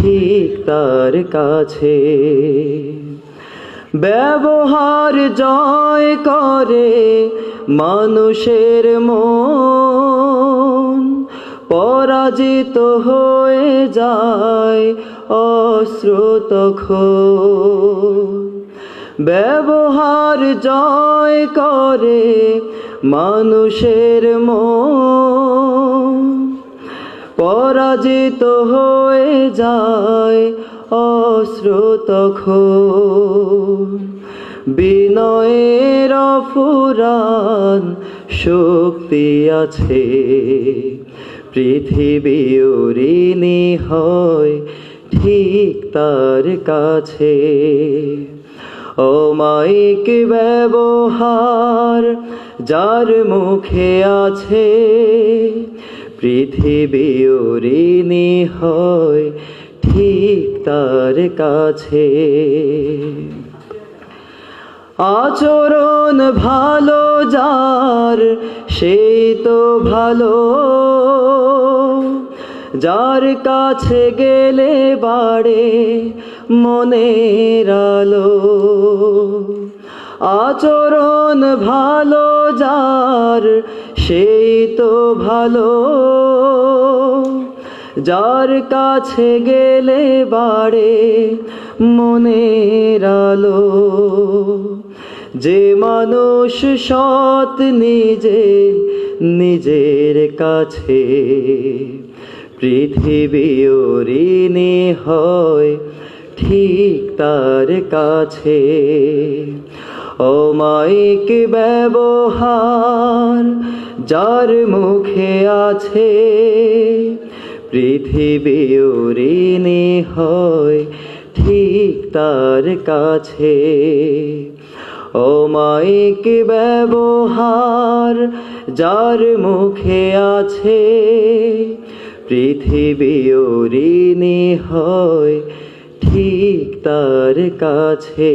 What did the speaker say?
ঠিক তার কাছে। ব্যবহার জয় করে মানুষের মন। পরাজিত হয়ে যায় অশ্রুত ব্যবহার জয় করে মানুষের মন। পরাজিত হয়ে যায় অশ্রুত বিনয়ের ফুরান শক্তি আছে, পৃথিবী ঋণী হয় ঠিক তার কাছে। অমায়িক ব্যবহার যার মুখে আছে পৃথিবী ঋণী হয় ঠিক তার কাছে। আচরণ ভালো যার, সেই তো ভালো। যার কাছে গেলে বাড়ে মনের আলো। আচরণ ভালো যার, সেই তো ভালো। যার কাছে গেলে বাড়ে মনের আলো। যে মানুষ সৎ নিজে, নিজের কাছে পৃথিবী ঋণী হয় ঠিক তার কাছে। অমায়িক ব্যবহার যার মুখে আছে পৃথিবী ঋণী হয় ঠিক তার কাছে। ও অমায়িক ব্যবহার যার মুখে আছে পৃথিবী ঋণী হয় ঠিক তার কাছে।